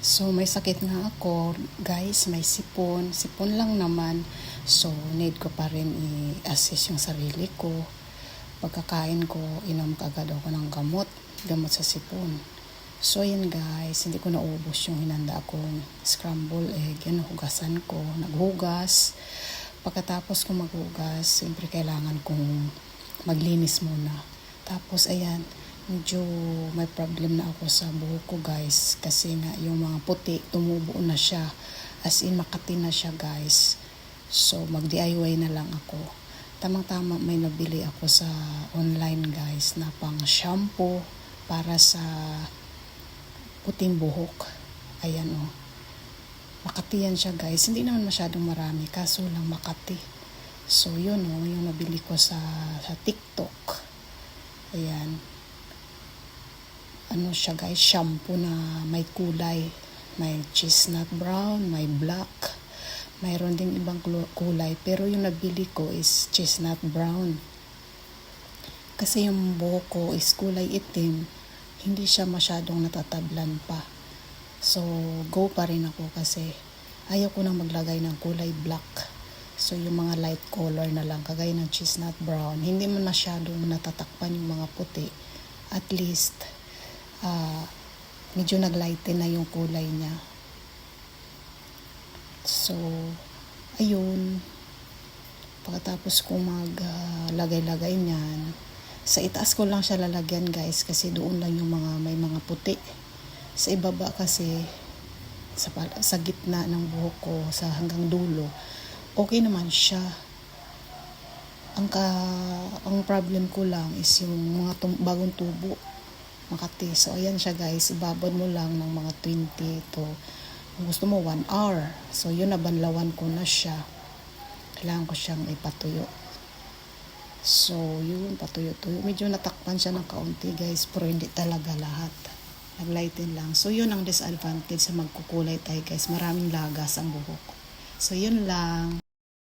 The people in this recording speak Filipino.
So, may sakit nga ako. Guys, may sipon. Sipon lang naman. So, need ko pa rin i-assess yung sarili ko. Pagkakain ko, inom kagad ako ng gamot. Gamot sa sipon. So, yun guys. Hindi ko naubos yung hinanda akong scramble egg. Yan, hugasan ko. Naghugas. Pagkatapos ko maghugas, siyempre kailangan kong maglinis muna. Tapos, ayan, medyo may problem na ako sa buhok ko guys. Kasi nga yung mga puti tumubo na siya. As in makati na siya guys. So mag DIY na lang ako. Tamang tama may nabili ako sa online guys na pang shampoo para sa puting buhok. Ayan o oh. makati yan siya guys. Hindi naman masyadong marami kaso lang makati. So yun o oh, yung nabili ko sa, sa tiktok. Ayan ano siya guys, shampoo na may kulay. May chestnut brown, may black. Mayroon ding ibang kulay. Pero yung nabili ko is chestnut brown. Kasi yung buhok ko is kulay itim. Hindi siya masyadong natatablan pa. So, go pa rin ako kasi ayaw ko nang maglagay ng kulay black. So, yung mga light color na lang, kagaya ng chestnut brown, hindi man masyadong natatakpan yung mga puti. At least, uh, medyo naglighten na yung kulay niya. So, ayun. Pagkatapos kong maglagay-lagay uh, niyan, sa itaas ko lang siya lalagyan guys kasi doon lang yung mga may mga puti. Sa ibaba kasi sa, sa gitna ng buhok ko sa hanggang dulo, okay naman siya. Ang ka, ang problem ko lang is yung mga tum- bagong tubo Makati. So, ayan siya guys. Ibabad mo lang ng mga 20 to gusto mo 1 hour. So, yun nabanlawan ko na siya. Kailangan ko siyang ipatuyo. So, yun, patuyo-tuyo. Medyo natakpan siya ng kaunti guys, pero hindi talaga lahat. Naglighten lang. So, yun ang disadvantage sa magkukulay tayo guys. Maraming lagas ang buhok. So, yun lang.